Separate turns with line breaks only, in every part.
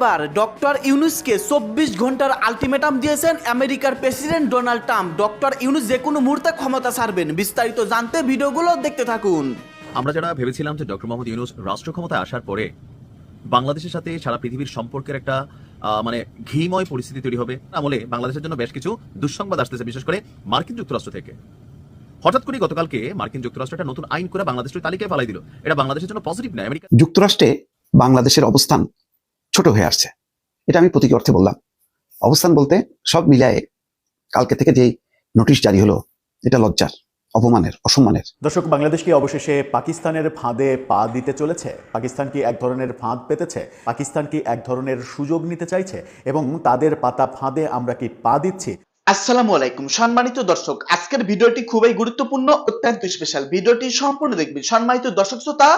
এবার ডক্টর ইউনুসকে চব্বিশ ঘণ্টার আলটিমেটাম দিয়েছেন আমেরিকার president Donald Trump. Doctor Yunus যে কোনো মুহূর্তে ক্ষমতা ছাড়বেন। বিস্তারিত জানতে ভিডিওগুলো দেখতে থাকুন।
আমরা যারা ভেবেছিলাম যে ডক্টর মোহাম্মদ ইউনুস রাষ্ট্র ক্ষমতায় আসার পরে বাংলাদেশের সাথে সারা পৃথিবীর সম্পর্কের একটা মানে ঘিময় পরিস্থিতি তৈরি হবে আমলে বাংলাদেশের জন্য বেশ কিছু দুঃসংবাদ আসতেছে বিশেষ করে মার্কিন যুক্তরাষ্ট্র থেকে। হঠাৎ করে গতকালকে মার্কিন যুক্তরাষ্ট্র একটা নতুন আইন করে বাংলাদেশের তালিকায় ফালাই দিল। এটা বাংলাদেশের জন্য পজিটিভ নয় আমেরিকা
যুক্তরাষ্ট্রে বাংলাদেশের অবস্থান ছোট হয়ে আসছে। এটা আমি প্রতীকী অর্থে বললাম। অবস্থান বলতে সব মিলায়ে কালকে থেকে যে নোটিশ জারি হলো, এটা লজ্জার, অপমানের, অসম্মানের।
দর্শক, বাংলাদেশ কি অবশেষে পাকিস্তানের ফাঁদে পা দিতে চলেছে? পাকিস্তান কি এক ধরনের ফাঁদ পেতেছে? পাকিস্তান কি এক ধরনের সুযোগ নিতে চাইছে? এবং তাদের পাতা ফাঁদে আমরা কি পা দিচ্ছি?
আসসালামু আলাইকুম। সম্মানিত দর্শক, আজকের ভিডিওটি খুবই গুরুত্বপূর্ণ, অত্যন্ত স্পেশাল ভিডিওটি সম্পূর্ণ দেখবেন। সম্মানিত দর্শক শ্রোতা,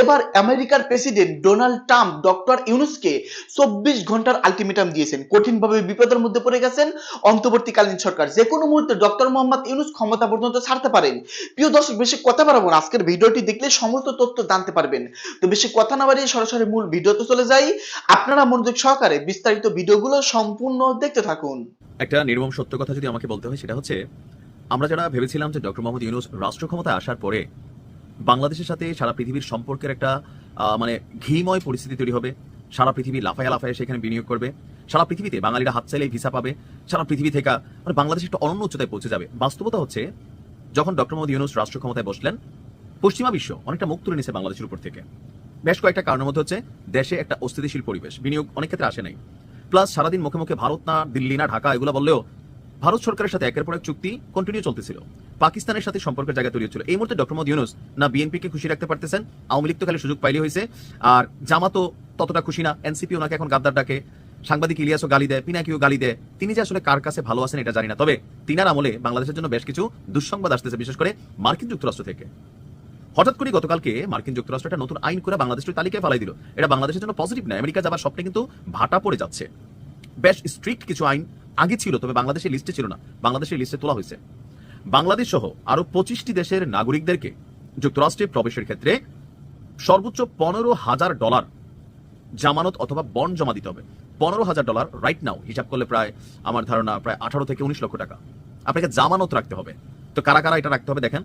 এবার আমেরিকার প্রেসিডেন্ট ডোনাল্ড ট্রাম্প, ডক্টর ইউনুসকে চব্বিশ ঘণ্টার আলটিমেটাম দিয়েছেন। কঠিনভাবে বিপদের মধ্যে পড়ে গেছেন অন্তর্বর্তীকালীন সরকার। যে কোনো মুহূর্তে ডক্টর মোহাম্মদ ইউনুস ক্ষমতা পর্যন্ত ছাড়তে পারেন। প্রিয় দর্শক, বেশি কথা বাড়াবো না। আজকের ভিডিওটি দেখলে সমস্ত তথ্য জানতে পারবেন। তো বেশি কথা না বাড়িয়ে সরাসরি মূল ভিডিওতে চলে যাই। আপনারা মনোযোগ সহকারে বিস্তারিত ভিডিওগুলো সম্পূর্ণ দেখতে থাকুন।
একটা নির্মম সত্য কথা যদি আমাকে বলতে হয়, সেটা হচ্ছে, আমরা যারা ভেবেছিলাম যে ডক্টর মোহাম্মদ ইউনুস রাষ্ট্র ক্ষমতায় আসার পরে বাংলাদেশের সাথে সারা পৃথিবীর সম্পর্কের একটা মানে ঘিময় পরিস্থিতি তৈরি হবে, সারা পৃথিবী লাফায়া লাফায়া সেখানে বিনিয়োগ করবে, সারা পৃথিবীতে বাঙালিরা হাত চাইলেই ভিসা পাবে, সারা পৃথিবী থেকে মানে বাংলাদেশ একটা অনন্য উচ্চতায় পৌঁছে যাবে। বাস্তবতা হচ্ছে, যখন ডক্টর মোহাম্মদ ইউনুস রাষ্ট্র ক্ষমতায় বসলেন, পশ্চিমা বিশ্ব অনেকটা মুখ তুলে নিছে বাংলাদেশের উপর থেকে। বেশ কয়েকটা কারণের মধ্যে হচ্ছে, দেশে একটা অস্থিতিশীল পরিবেশ, বিনিয়োগ অনেক ক্ষেত্রে আসে নাই। প্লাস সারাদিন মুখে মুখে ভারত না, দিল্লি না, ঢাকা, এগুলো বললেও ভারত সরকারের সাথে একের পর এক চুক্তি কন্টিনিউ চলতেছিল। পাকিস্তানের সাথে সম্পর্কের জায়গা তৈরি হচ্ছিল। এই মুহূর্তে ডক্টর মোহাম্মদ ইউনুস না বিএনপিকে খুশি রাখতে পারতেছেন, আওয়ামী লীগ তো খালি সুযোগ পাইলে হয়েছে। আর জামাতও ততটা খুশি না এনসিপি ওনাকে এখন গাদ্দার ডাকে, সাংবাদিক ইলিয়াসও গালি দেয়, পিনাকিও গালি দেয়। তিনি যে আসলে কার কাছে ভালো আছেন এটা জানি না। তবে তিনার আমলে বাংলাদেশের জন্য বেশ কিছু দুঃসংবাদ আসতেছে, বিশেষ করে মার্কিন যুক্তরাষ্ট্র থেকে। হঠাৎ করে গতকালকে মার্কিন যুক্তরাষ্ট্র একটা নতুন আইন করে বাংলাদেশের তালিকায় ফালাই দিল। এটা বাংলাদেশের জন্য পজিটিভ নয়। আমেরিকা যাবার স্বপ্নে কিন্তু ভাটা পড়ে যাচ্ছে। বেশ স্ট্রিক্ট কিছু আইন আগে ছিল, তবে বাংলাদেশের লিস্টে ছিল না। বাংলাদেশের লিস্টে তোলা হয়েছে। বাংলাদেশ সহ আরও পঁচিশটি দেশের নাগরিকদেরকে যুক্তরাষ্ট্রে প্রবেশের ক্ষেত্রে সর্বোচ্চ পনেরো হাজার ডলার জামানত অথবা বন্ড জমা দিতে হবে। পনেরো হাজার ডলার রাইট নাও হিসাব করলে প্রায় আমার ধারণা প্রায় আঠারো থেকে উনিশ লক্ষ টাকা। আপনাকে জামানত রাখতে হবে। তো কারা কারা এটা রাখতে হবে দেখেন?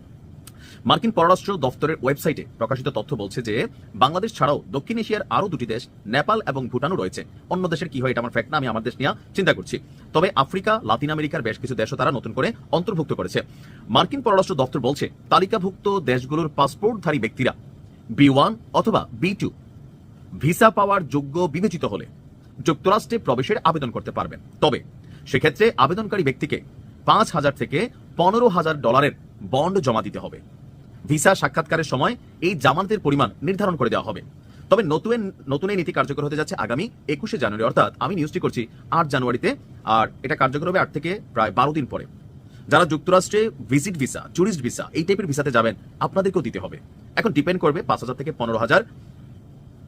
মার্কিন পররাষ্ট্র দফতরের ওয়েবসাইটে প্রকাশিত তথ্য বলছে যে বাংলাদেশ ছাড়াও দক্ষিণ এশিয়ার আরও দুটি দেশ, নেপাল এবং ভুটানও রয়েছে। অন্য দেশের কি হয় এটা আমার ফ্যাক্ট না, আমি আমার দেশ নিয়ে চিন্তা করছি। তবে আফ্রিকা, লাতিন আমেরিকার বেশ কিছু দেশও তারা নতুন করে অন্তর্ভুক্ত করেছে। মার্কিন পররাষ্ট্র দফতর বলছে, তালিকাভুক্ত দেশগুলোর পাসপোর্টধারী ব্যক্তিরা বি ওয়ান অথবা বি টু ভিসা পাওয়ার যোগ্য বিবেচিত হলে যুক্তরাষ্ট্রে প্রবেশের আবেদন করতে পারবেন। তবে সেক্ষেত্রে আবেদনকারী ব্যক্তিকে পাঁচ হাজার থেকে পনেরো হাজার ডলারের বন্ড জমা দিতে হবে। ভিসা সাক্ষাৎকারের সময় এই জামানতের পরিমাণ নির্ধারণ করে দেওয়া হবে। তবে নতুন নতুন এই নীতি কার্যকর হতে যাচ্ছে আগামী একুশে জানুয়ারি। অর্থাৎ আমি নিউজটি করছি আট জানুয়ারিতে, আর এটা কার্যকর হবে আট থেকে প্রায় বারো দিন পরে। যারা যুক্তরাষ্ট্রে ভিজিট ভিসা ট্যুরিস্ট ভিসা এই টাইপের ভিসাতে যাবেন, আপনাদেরকেও দিতে হবে। এখন ডিপেন্ড করবে পাঁচ হাজার থেকে পনেরো হাজার।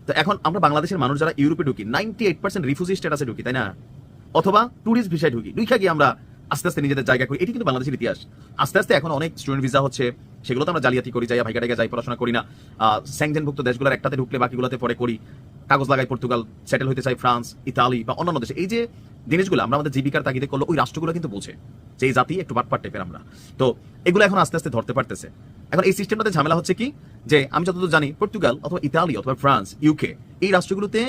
তো এখন আমরা বাংলাদেশের মানুষ যারা, ইউরোপে ঢুকি নাইনটি এইট পার্সেন্ট রিফিউজি স্ট্যাটাসে ঢুকি, তাই না? অথবা ট্যুরিস্ট ভিসায় ঢুকি। দুইখা গিয়ে আমরা আস্তে আস্তে নিজেদের জায়গা করি এটি কিন্তু বাংলাদেশের ইতিহাস। আস্তে আস্তে এখন অনেক স্টুডেন্ট ভিসা হচ্ছে সেগুলো তো আমরা জালিয়াতি করি যাই ভাইকা টাইকা যাই, পড়াশোনা করি না। স্যাংজেনভুক্ত দেশগুলোর একটাতে ঢুকলে বাকিগুলোতে পরে করি। কাগজ লাগাই পর্তুগাল সেটেল হতে চাই ফ্রান্স, ইতালি বা অন্যান্য দেশে। এই যে জিনিসগুলো, আমরা আমাদের জীবিকার তাগিদে করলে ওই রাষ্ট্রগুলো কিন্তু বোঝে যে এই জাতি একটু বাটপাট টাইপের আমরা। তো এগুলো এখন আস্তে আস্তে ধরতে পারতেছে। এখন এই সিস্টেমটাতে ঝামেলা হচ্ছে কি? যে আমি যতদূর জানি, পর্তুগাল অথবা ইতালি অথবা ফ্রান্স ইউকে এই রাষ্ট্রগুলোতে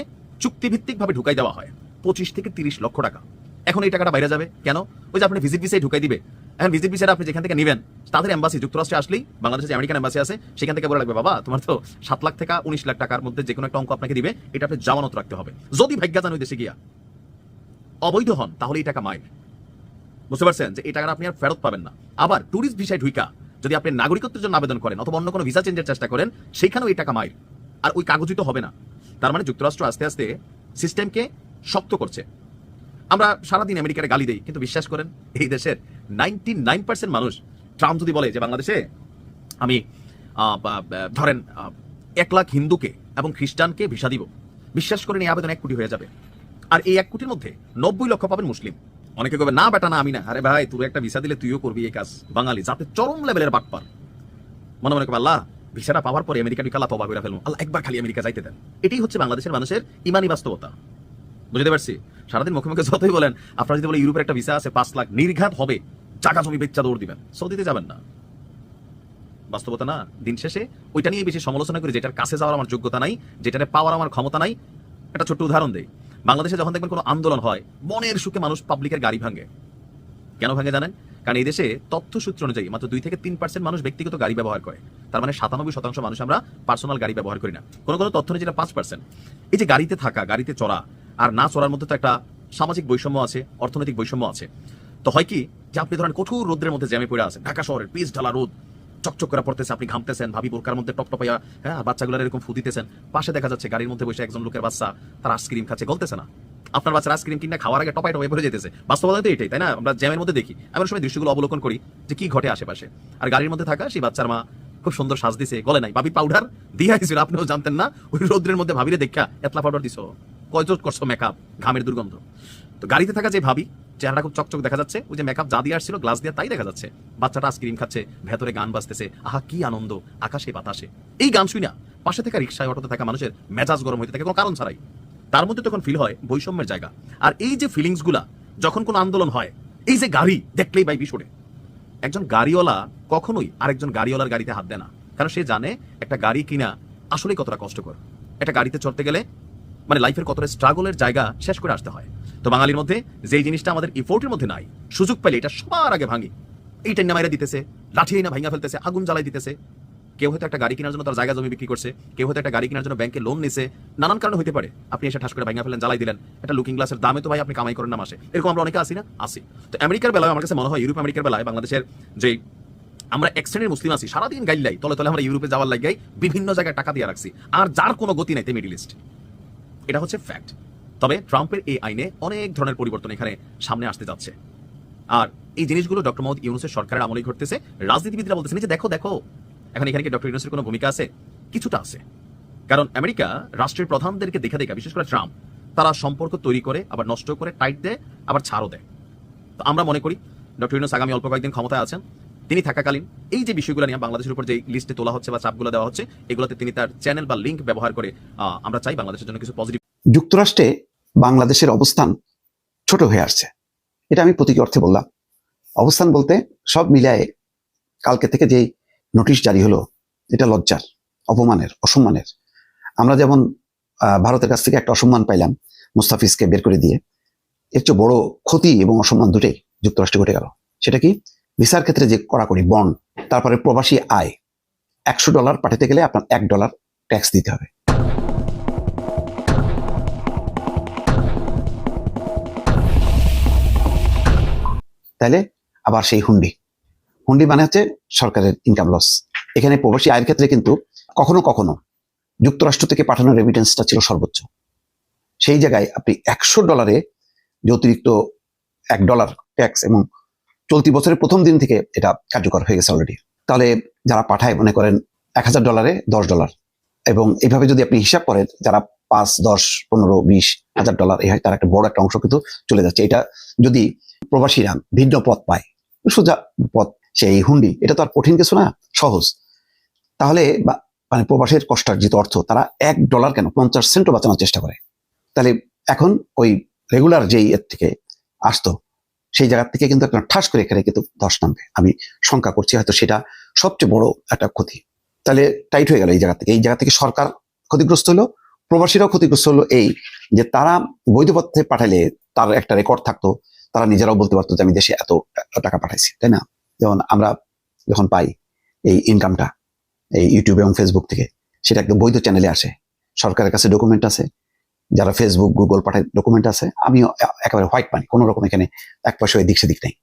চুক্তিভিত্তিক ভাবে ঢুকাই দেওয়া হয়। পঁচিশ থেকে তিরিশ লক্ষ টাকা। এখন এই টাকাটা বাইরে যাবে। কেন? ওই যে আপনি ভিজিট ভিসায় ঢুকাই দিবে। এখন ভিজিট ভিসাটা আপনি যেখান থেকে নেবেন, তাদের এম্বাসি যুক্তরাষ্ট্রে আসলেই বাংলাদেশে আমেরিকান এম্বাসি আছে, সেখান থেকে বলে রাখবে, বাবা, তোমার তো সাত লাখ থেকে উনিশ লাখ টাকার মধ্যে যে কোনো একটা অঙ্ক আপনাকে দিবে, এটা আপনি জামানত রাখতে হবে। যদি ভাগ্য জান ওই দেশে গিয়া। অবৈধ হন, তাহলে এই টাকা মায়ের। বুঝতে পারছেন? যে এই টাকাটা আপনি আর ফেরত পাবেন না। আবার ট্যুরিস্ট ভিসায় ঢুইকা, যদি আপনি নাগরিকত্বের জন্য আবেদন করেন অথবা অন্য কোনো ভিসা চেঞ্জের চেষ্টা করেন, সেইখানেও এই টাকা মায়ের। আর ওই কাগজই তো হবে না। তার মানে যুক্তরাষ্ট্র আস্তে আস্তে সিস্টেমকে শক্ত করছে। আমরা সারাদিন আমেরিকার গালি দেই, কিন্তু বিশ্বাস করেন, এই দেশের নাইনটি নাইন পার্সেন্ট মানুষ ট্রাম্প যদি বলে যে বাংলাদেশে আমি ধরেন এক লাখ হিন্দুকে এবং খ্রিস্টানকে ভিসা দিব, বিশ্বাস করেন এই আবেদন এক কোটি হয়ে যাবে। আর এই এক কোটির মধ্যে নব্বই লক্ষ পাবেন মুসলিম। অনেকে কবে না বেটা, না, আমি না। আরে ভাই তুই একটা ভিসা দিলে তুইও করবি এই কাজ, বাঙালি, যাতে চরম লেভেলের বাটপার। মনে মনে করবে আল্লাহ, ভিসাটা পাওয়ার পরে আমেরিকা ঢুকালা তবা করে ফেলব আল্লাহ, একবার খালি আমেরিকা যাইতে দেন। এটাই হচ্ছে বাংলাদেশের মানুষের ইমানি বাস্তবতা। বুঝতে পারছি? সারাদিন মুখে মুখে যতই বলেন, আপনারা যদি বলে ইউরোপের একটা ভিসা আছে, পাঁচ লাখ নির্ঘাত হবে জায়গা জমি বেচা দৌড় দিবেন। সৌদিতে যাবেন না। বাস্তবতা না, দিন শেষে ওইটা নিয়ে বেশি সমালোচনা করি, যেটার কাছে যাওয়ার আমার যোগ্যতা নাই যেটারে পাওয়ার আমার ক্ষমতা নাই। একটা ছোট্ট উদাহরণ দেই। বাংলাদেশে যখন দেখবেন কোনো আন্দোলন হয়, মনের সুখে মানুষ পাবলিকের গাড়ি ভাঙে। কেন ভাঙে জানেন? কারণ এই দেশে তথ্য সূত্র অনুযায়ী মাত্র দুই থেকে তিন পার্সেন্ট মানুষ ব্যক্তিগত গাড়ি ব্যবহার করে। তার মানে সাতানব্বই শতাংশ মানুষ আমরা পার্সোনাল গাড়ি ব্যবহার করি না। কোনো কোনো তথ্য যেটা পাঁচ পার্সেন্ট এই যে গাড়িতে থাকা, গাড়িতে চড়া আর না চড়ার মধ্যে তো একটা সামাজিক বৈষম্য আছে, অর্থনৈতিক বৈষম্য আছে। তো হয় কি যে আপনি ধরেন কঠোর রোদ্রের মধ্যে জ্যামে পড়ে আছেন, ঢাকা শহরের পিস ঢালা রোদ, চকচক করে পড়তেছে, আপনি ঘামতেছেন, ভাবি বোরকার মধ্যে টপ টপাইয়া হ্যাঁ বাচ্চাগুলোর এরকম ফু দিতেছেন, পাশে দেখা যাচ্ছে গাড়ির মধ্যে বসে একজন লোকের বাচ্চা তার আইসক্রিম খাচ্ছে, গলতেছে না। আপনার বাচ্চার আইসক্রিম কিনা খাওয়ার আগে টপাই টপাই ভরে যেতেছে। বাস্তবতা তো এটাই, তাই না? আমরা জ্যামের মধ্যে দেখি। এমন সময় দৃশ্যগুলো অবলোকন করি যে কি ঘটে আশেপাশে। আর গাড়ির মধ্যে থাকা সেই বাচ্চার মা খুব সুন্দর সাজ দিছে, গলে নাই। ভাবি পাউডার দিয়ে আইছিল আপনিও জানতেন না, ওই রোদ্রের মধ্যে ভাবিরে দেখা, এতলা পাউডার দিছো। কয়জোট করছ মেকআপ ঘামের দুর্গন্ধ। তো গাড়িতে থাকা যে ভাবি, চেহারাটা খুব চকচক দেখা যাচ্ছে। ওই যে মেকআপ যা দিয়ে আসছিল গ্লাস দিয়ে তাই দেখা যাচ্ছে। বাচ্চাটা আইসক্রিম খাচ্ছে, ভেতরে গান বাজতেছে। আহা, কি আনন্দ। আকাশে বাতাসে। এই গান শুই না পাশে থাকা রিক্সায় অটোতে থাকা মানুষের মেজাজ গরম হইতে থাকে, কোনো কারণ ছাড়াই। তার মধ্যে তখন ফিল হয় বৈষম্যের জায়গা। আর এই যে ফিলিংসগুলা, যখন কোনো আন্দোলন হয়, এই যে গাড়ি দেখলেই বাই বিস্ফোরে একজন গাড়িওয়ালা কখনোই আরেকজন গাড়িওয়ালার গাড়িতে হাত দেয় না। কারণ সে জানে, একটা গাড়ি কিনা আসলেই কতটা কষ্টকর। একটা গাড়িতে চড়তে গেলে মানে লাইফের কতটা স্ট্রাগলের জায়গা শেষ করে আসতে হয়। তো বাঙালির মধ্যে যেই জিনিসটা আমাদের ইফোর্টের মধ্যে নাই, সুযোগ পেলে এটা সবার আগে ভাঙি। এইটা নামাইরা দিতেছে, লাঠি না ভাঙা ফেলতেছে, আগুন জ্বালাই দিতেছে। কেউ হয়তো একটা গাড়ি কেনার জন্য তার জায়গা জমি বিক্রি করছে, কেউ হয়তো একটা গাড়ি কেনার জন্য ব্যাংকে লোন নিছে। নানান কারণে হতে পারে। আপনি এসে ঠাস করে ভাঙা ফেলেন, জ্বালাই দিলেন। একটা লুকিং গ্লাসের দামে তো ভাই আপনি কামাই করেন না মাসে। এরকম আমরা অনেকে আসি না? আসি তো আমেরিকার বেলায় আমার কাছে মনে হয়, ইউরোপ আমেরিকার বেলায় বাংলাদেশের যে আমরা এক শ্রেণির মুসলিম আছি, সারাদিন গাইলাই তলে তলে আমরা ইউরোপে যাওয়ার লাগাই বিভিন্ন জায়গায় টাকা দিয়ে রাখছি। আর যার কোনো গতি নাই মিডিল ইস্ট এটা হচ্ছে ফ্যাক্ট তবে ট্রাম্পের এই আইনে অনেক ধরনের পরিবর্তন এখানে সামনে আসতে যাচ্ছে। আর এই জিনিসগুলো ডক্টর মোহাম্মদ ইউনুসের সরকারের আমলেই ঘটতেছে। রাজনীতিবিদরা বলতেছেন যে দেখো দেখো, এখন এখানে কি ডক্টর ইউনুসের কোনো ভূমিকা আছে? কিছুটা আছে। কারণ আমেরিকা রাষ্ট্রের প্রধানদেরকে দেখা দেখা, বিশেষ করে ট্রাম্প, তারা সম্পর্ক তৈরি করে, আবার নষ্ট করে টাইট দেয়, আবার ছাড়ও দেয়। তো আমরা মনে করি, ডক্টর ইউনুস আগামী অল্প কয়েকদিন ক্ষমতায় আছেন। তিনি থাকাকালীন এই যে বিষয়গুলো নিয়ে বাংলাদেশের উপর যে লিস্টে তোলা হচ্ছে বা চাপগুলো দেওয়া হচ্ছে, এগুলোতে তিনি তার চ্যানেল বা লিঙ্ক ব্যবহার করে আমরা চাই বাংলাদেশের জন্য কিছু পজিটিভ
যুক্তরাষ্ট্রে বাংলাদেশের অবস্থান ছোট হয়ে আসছে। এটা আমি প্রতীকী অর্থে বললাম। অবস্থান বলতে সব মিলায়ে কালকে থেকে যে নোটিশ জারি হলো, এটা লজ্জার, অপমানের, অসম্মানের। আমরা যেমন ভারতের কাছ থেকে একটা অসম্মান পাইলাম মুস্তাফিজকে বের করে দিয়ে, এর চেয়ে বড় ক্ষতি এবং অসম্মান দুটোই যুক্তরাষ্ট্রে ঘটে গেল। সেটা কি? ভিসার ক্ষেত্রে যে কড়াকড়ি বন্ড তারপরে প্রবাসী আয়, একশো ডলার পাঠাতে গেলে আপনার এক ডলার ট্যাক্স দিতে হবে। তাহলে আবার সেই হুন্ডি। হুন্ডি মানে হচ্ছে সরকারের ইনকাম লস এখানে প্রবাসী আয়ের ক্ষেত্রে কিন্তু কখনো কখনো যুক্তরাষ্ট্র থেকে পাঠানো রেমিটেন্সটা ছিল সর্বোচ্চ। সেই জায়গায় আপনি একশো ডলারে যে অতিরিক্ত এক ডলার ট্যাক্স এবং চলতি বছরের প্রথম দিন থেকে এটা কার্যকর হয়ে গেছে অলরেডি তাহলে যারা পাঠায়, মনে করেন এক হাজার ডলারে দশ ডলার এবং এইভাবে যদি আপনি হিসাব করেন, যারা পাঁচ, দশ, পনেরো, বিশ, হাজার ডলার এই হয়, তার একটা বড় একটা অংশ কিন্তু চলে যাচ্ছে। এটা যদি প্রবাসীরা ভিন্ন পথ পায়, সোজা পথ, সেই হুন্ডি, এটা তো আর কঠিন কিছু না, সহজ। তাহলে মানে প্রবাসের কষ্টার্জিত অর্থ, তারা এক ডলার কেন, পঞ্চাশ সেন্টও বাঁচানোর চেষ্টা করে। তাহলে এখন ওই রেগুলার যেই এর থেকে আসতো সেই জায়গা থেকে কিন্তু একটা ঠাস করে এখানে কিন্তু ধস নামবে। আমি শঙ্কা করছি, হয়তো সেটা সবচেয়ে বড় একটা ক্ষতি। তাহলে টাইট হয়ে গেল এই জায়গা থেকে। এই জায়গা থেকে সরকার ক্ষতিগ্রস্ত হলো, প্রবাসীরাও ক্ষতিগ্রস্ত হলো এই যে তারা বৈধ পথে পাঠালে তার একটা রেকর্ড থাকতো, তারা নিজেরাও বলতে পারতো যে আমি দেশে এত টাকা পাঠাইছি, তাই না? যেমন আমরা যখন পাই এই ইনকামটা এই ইউটিউব এবং ফেসবুক থেকে, সেটা একদম বৈধ চ্যানেলে আসে। সরকারের কাছে ডকুমেন্ট আছে যারা ফেসবুক গুগল পাঠায় ডকুমেন্ট আছে, আমি একেবারে হোয়াইট পানি কোনো রকম এখানে এক পয়সা দিক সেদিক নেই।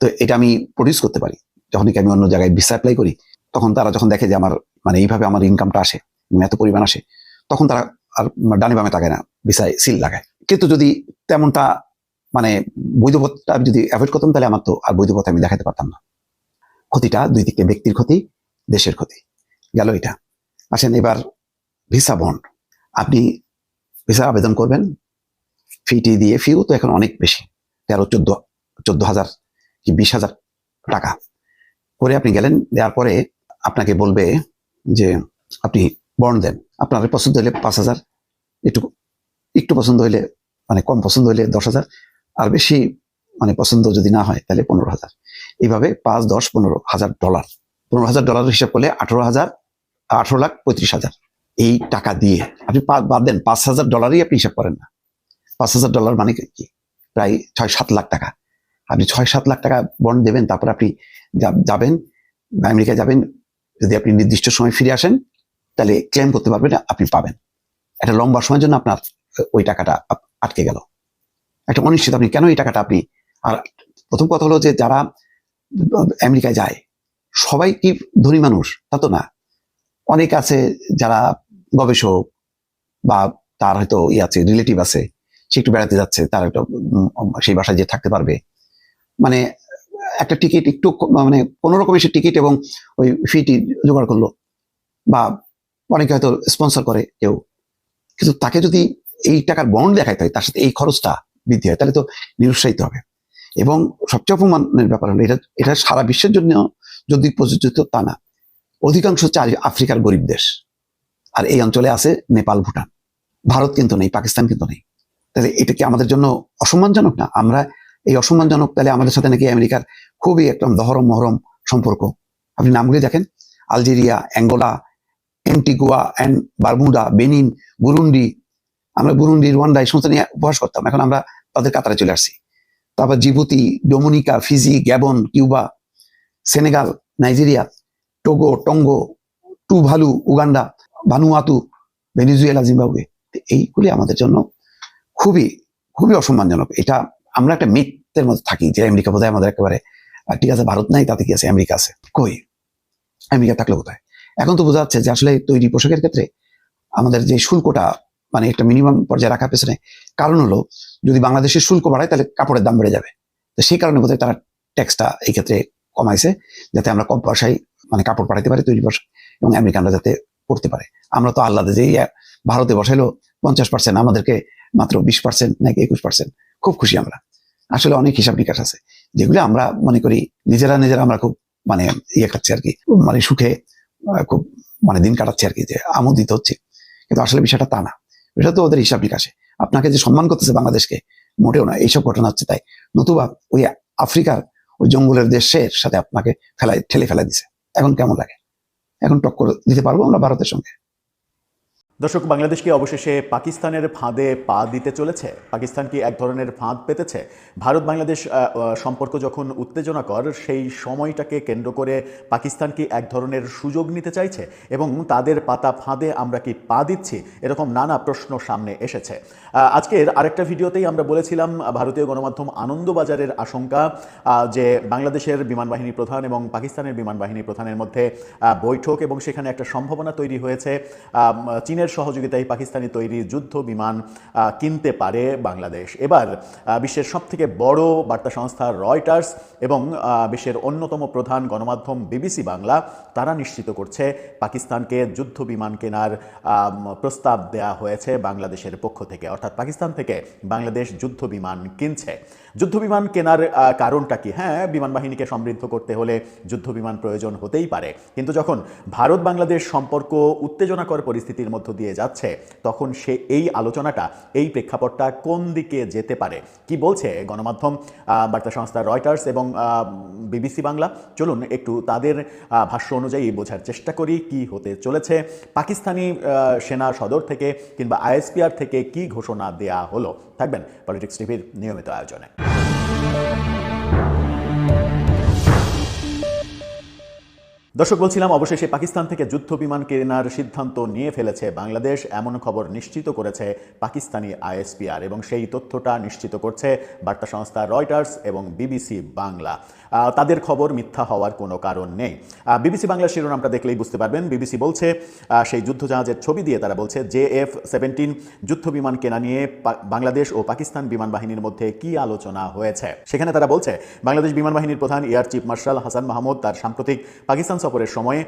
তো এটা আমি প্রডিউস করতে পারি। যখন আমি অন্য জায়গায় ভিসা অ্যাপ্লাই করি, তখন তারা যখন দেখে যে আমার মানে এইভাবে আমার ইনকামটা আসে এত পরিমাণ আসে, তখন তারা আর ডানে বামে তাকায় না ভিসায় সিল লাগায়। কিন্তু যদি তেমনটা মানে বৈধ পথটা আমি যদি অ্যাভয়েড করতাম, তাহলে আমার তো আর বৈধ পথ আমি দেখাতে পারতাম না। ক্ষতিটা দুই দিকে ব্যক্তির ক্ষতি, দেশের ক্ষতি। গেল এটা। আসেন এবার ভিসা বন্ড আপনি ভিসা আবেদন করবেন। ফিটি দিয়ে ফিও তো এখন অনেক বেশি, তেরো, চোদ্দ চোদ্দ হাজার কি বিশ হাজার টাকা। করে আপনি গেলেন, দেওয়ার পরে আপনাকে বলবে যে আপনি বন্ড দেন। আপনার পছন্দ হলে পাঁচ হাজার, একটু একটু পছন্দ হলে মানে কম পছন্দ হলে দশ হাজার, আর বেশি মানে পছন্দ যদি না হয় তাহলে পনেরো হাজার। এইভাবে পাঁচ, দশ, পনেরো হাজার ডলার পনেরো হাজার ডলার হিসাব করলে আঠারো হাজার আঠারো লাখ পঁয়ত্রিশ হাজার। এই টাকা দিয়ে। আপনি বাদ দেন, পাঁচ হাজার ডলারই আপনি হিসাব করেন না। পাঁচ হাজার ডলার মানে কি? প্রায় ছয় সাত লাখ টাকা। আপনি ছয় সাত লাখ টাকা বন্ড দেবেন, তারপর আপনি যাবেন, আমেরিকায় যাবেন, যদি আপনি নির্দিষ্ট সময় ফিরে আসেন, তাহলে ক্লেম করতে পারবেন, আপনি পাবেন। একটা লম্বা সময়ের জন্য আপনার ওই টাকাটা আটকে গেল। একটা অনিশ্চিত, আপনি কেন এই টাকাটা আপনি আর প্রথম কথা হলো যে যারা আমেরিকায় যায়, সবাই কি ধনী মানুষ? তা তো না। অনেক আছে যারা গবেষক বা তার হয়তো ই আছে রিলেটিভ আছে, সে একটু বেড়াতে যাচ্ছে, তার একটা সেই বাসায় যে থাকতে পারবে। মানে একটা টিকিট একটু মানে কোনো রকমের সে টিকিট এবং ওই ফিটি জোগাড় করল বা অনেকে হয়তো স্পন্সর করে কেউ। কিন্তু তাকে যদি এই টাকার বন্ড দেখাইতে হয়, তার সাথে এই খরচটা বৃদ্ধি হয়, তাহলে তো নিরুৎসাহিত হবে। এবং সবচেয়ে অপমানের ব্যাপার হলো, এটা এটা সারা বিশ্বের জন্য যদি প্রযোজিত তা না। অধিকাংশ হচ্ছে আফ্রিকার গরিব দেশ। আর এই অঞ্চলে আছে নেপাল, ভুটান। ভারত কিন্তু নেই, পাকিস্তান কিন্তু নেই। তাহলে এটা কি আমাদের জন্য অসম্মানজনক না? আমরা এই অসম্মানজনক তাহলে আমাদের সাথে নাকি আমেরিকার খুবই একদম দহরম মহরম সম্পর্ক। আপনি নামগুলি দেখেন। Algeria, Angola, Antigua and Barbuda, Benin, Burundi. আমরা বুরুন্ডি, রুয়ান্ডা, এই সমস্ত নিয়ে উপহাস করতাম। এখন আমরা তাদের কাতারে চলে আসছি। তারপর Djibouti, Dominica, Fiji, Gabon, Cuba, Senegal, Nigeria, Togo, Tonga to Tuvalu, Uganda Vanuatu Venezuela, Zimbabwe. এইগুলি আমাদের জন্য খুবই খুবই অসম্মানজনক। এটা আমরা একটা মিথ্যের মধ্যে থাকি যে আমেরিকা বোধহয় আমাদের একেবারে ঠিক আছে, ভারত নাই, তাতে কি আছে? আমেরিকা আছে। কই? আমেরিকা থাকলে কোথায় এখন তো বোঝা যাচ্ছে যে আসলে তৈরি পোশাকের ক্ষেত্রে আমাদের যে শুল্কটা মানে একটা মিনিমাম পর্যায়ে রাখার পেছনে কারণ হলো, যদি বাংলাদেশের শুল্ক বাড়ায়, তাহলে কাপড়ের দাম বেড়ে যাবে। তো সেই কারণে বোধহয় তারা ট্যাক্সটা এই ক্ষেত্রে কমাইছে, যাতে আমরা কম পয়সায় মানে কাপড় পাঠাতে পারি তৈরি পোশাক, এবং আমেরিকানরা যাতে করতে পারে। আমরা তো আল্লাদে যেই ভারতে বসাইলো, পঞ্চাশ পার্সেন্ট আমাদেরকে মাত্র বিশ পার্সেন্ট নাকি একুশ পার্সেন্ট খুব খুশি আমরা। আসলে অনেক হিসাব নিকাশ আছে। যেগুলো আমরা মনে করি নিজেরা নিজেরা আমরা খুব মানে ইয়ে খাচ্ছি আর কি মানে সুখে খুব মানে দিন কাটাচ্ছি আর কি, যে আমোদিত হচ্ছে। কিন্তু আসলে বিষয়টা তা না। এটা তো ওদের হিসাব নিকাশে। আপনাকে যে সম্মান করতেছে বাংলাদেশকে, মোটেও না, এইসব ঘটনা হচ্ছে তাই। নতুবা ওই আফ্রিকার ওই জঙ্গলের দেশের সাথে আপনাকে ফেলাই, ঠেলে ফেলা দিছে। এখন কেমন লাগে? এখন টক্কর দিতে পারব আমরা ভারতের সঙ্গে।
দর্শক বাংলাদেশ কি অবশেষে পাকিস্তানের ফাঁদে পা দিতে চলেছে? পাকিস্তান কি এক ধরনের ফাঁদ পেতেছে? ভারত বাংলাদেশ সম্পর্ক যখন উত্তেজনাকর সেই সময়টাকে কেন্দ্র করে পাকিস্তান কি এক ধরনের সুযোগ নিতে চাইছে? এবং তাদের পাতা ফাঁদে আমরা কি পা দিচ্ছি? এরকম নানা প্রশ্ন সামনে এসেছে। আজকের আরেকটা ভিডিওতেই আমরা বলেছিলাম ভারতীয় গণমাধ্যম আনন্দবাজারের আশঙ্কা যে বাংলাদেশের বিমান বাহিনী প্রধান এবং পাকিস্তানের বিমান বাহিনী প্রধানের মধ্যে বৈঠক এবং সেখানে একটা সম্ভাবনা তৈরি হয়েছে। আম, চীনের সহযোগিতায় পাকিস্তানি তৈরি যুদ্ধ বিমান কিনতে পারে বাংলাদেশ। এবার বিশ্বের সবথেকে বড় বার্তা সংস্থা রয়টার্স এবং বিশ্বের অন্যতম প্রধান গণমাধ্যম বিবিসি বাংলা, তারা নিশ্চিত করছে পাকিস্তানকে যুদ্ধ বিমান কেনার প্রস্তাব দেয়া হয়েছে বাংলাদেশের পক্ষ থেকে। অর্থাৎ পাকিস্তান থেকে বাংলাদেশ যুদ্ধ বিমান কিনছে। যুদ্ধ বিমান কেনার কারণটা কি? হ্যাঁ বিমান বাহিনীকে সমৃদ্ধ করতে হলে যুদ্ধ বিমান প্রয়োজন হতেই পারে। কিন্তু যখন ভারত বাংলাদেশ সম্পর্ক উত্তেজনাকর পরিস্থিতির মধ্য দিয়ে যাচ্ছে, তখন সে এই আলোচনাটা, এই প্রেক্ষাপটটা কোন দিকে যেতে পারে? কি বলছে গণমাধ্যম বার্তা সংস্থা রয়টার্স এবং বিবিসি বাংলা? চলুন একটু তাদের ভাষ্য অনুযায়ী বোঝার চেষ্টা করি কি হতে চলেছে। পাকিস্তানি সেনা সদর থেকে কিংবা আইএসপিআর থেকে কি ঘোষণা দেয়া হলো? থাকবেন পলিটিক্স টিভির নিয়মিত আয়োজনে। দর্শক, বলছিলাম অবশেষে পাকিস্তান থেকে যুদ্ধ বিমান কেনার সিদ্ধান্ত নিয়ে ফেলেছে বাংলাদেশ, এমন খবর নিশ্চিত করেছে পাকিস্তানি আইএসপিআর এবং সেই তথ্যটা নিশ্চিত করছে বার্তা সংস্থা রয়টার্স এবং বিবিসি বাংলা। তাদের খবর মিথ্যা হওয়ার কোনো কারণ নেই। বিবিসি বাংলার শিরোনামটা দেখলেই বুঝতে পারবেন। বিবিসি বলছে সেই যুদ্ধজাহাজের ছবি দিয়ে তারা বলছে জে এফ সেভেন্টিন যুদ্ধ বিমান কেনা নিয়ে বাংলাদেশ ও পাকিস্তান বিমান বাহিনীর মধ্যে কি আলোচনা হয়েছে? সেখানে তারা বলছে, বাংলাদেশ বিমান বাহিনীর প্রধান air chief marshal Hasan Mahmud তার সাম্প্রতিক পাকিস্তান সফরের সময়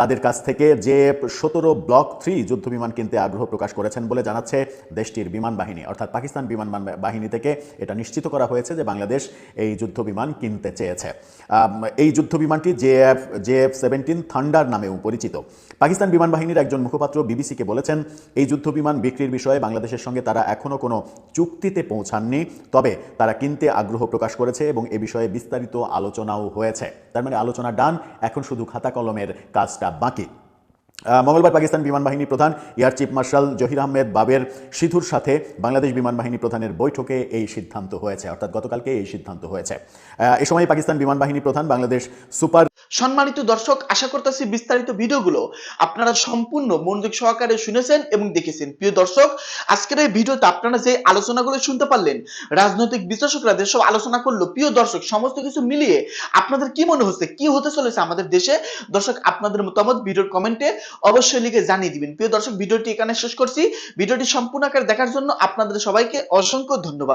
তাদের কাছ থেকে যে সতেরো ব্লক থ্রি যুদ্ধ বিমান কিনতে আগ্রহ প্রকাশ করেছেন বলে জানাচ্ছে দেশটির বিমান বাহিনী। অর্থাৎ পাকিস্তান বিমান বাহিনী থেকে এটা নিশ্চিত করা হয়েছে যে বাংলাদেশ এই যুদ্ধ বিমান কিনতে চেয়েছে। এই যুদ্ধ বিমানটি জেএফ জেএফ সেভেন্টিন থান্ডার নামেও পরিচিত। পাকিস্তান বিমান বাহিনীর একজন মুখপাত্র বিবিসিকে বলেছেন, এই যুদ্ধ বিমান বিক্রির বিষয়ে বাংলাদেশের সঙ্গে তারা এখনও কোনো চুক্তিতে পৌঁছাননি, তবে তারা কিনতে আগ্রহ প্রকাশ করেছে এবং এ বিষয়ে বিস্তারিত আলোচনাও হয়েছে। তার মানে আলোচনা ডান, এখন শুধু খাতা কলমের কাজটা বাকি। মঙ্গলবার পাকিস্তান বিমান বাহিনী প্রধান air chief marshal Zaheer Ahmed Baber সিধুর সাথে বাংলাদেশ বিমান বাহিনী প্রধানের বৈঠকে এই সিদ্ধান্ত হয়েছে, অর্থাৎ গতকালকে এই সিদ্ধান্ত হয়েছে। এ সময় পাকিস্তান বিমান বাহিনী প্রধান বাংলাদেশ সুপার
সম্মানিত দর্শক, আশা করতেছি বিস্তারিত ভিডিওগুলো আপনারা সম্পূর্ণ মনোযোগ সহকারে শুনেছেন এবং দেখেছেন। প্রিয় দর্শক, আজকের এই ভিডিওতে আপনারা যে আলোচনাগুলো শুনতে পারলেন, রাজনৈতিক বিশ্লেষকরা যেসব আলোচনা করল। প্রিয় দর্শক, সমস্ত কিছু মিলিয়ে আপনাদের কি মনে হচ্ছে? কি হতে চলেছে আমাদের দেশে? দর্শক, আপনাদের মতামত ভিডিওর কমেন্টে অবশ্যই লিখে জানিয়ে দিবেন। প্রিয় দর্শক, ভিডিওটি এখানে শেষ করছি। ভিডিওটি সম্পূর্ণ আকারে দেখার জন্য আপনাদের সবাইকে অসংখ্য ধন্যবাদ।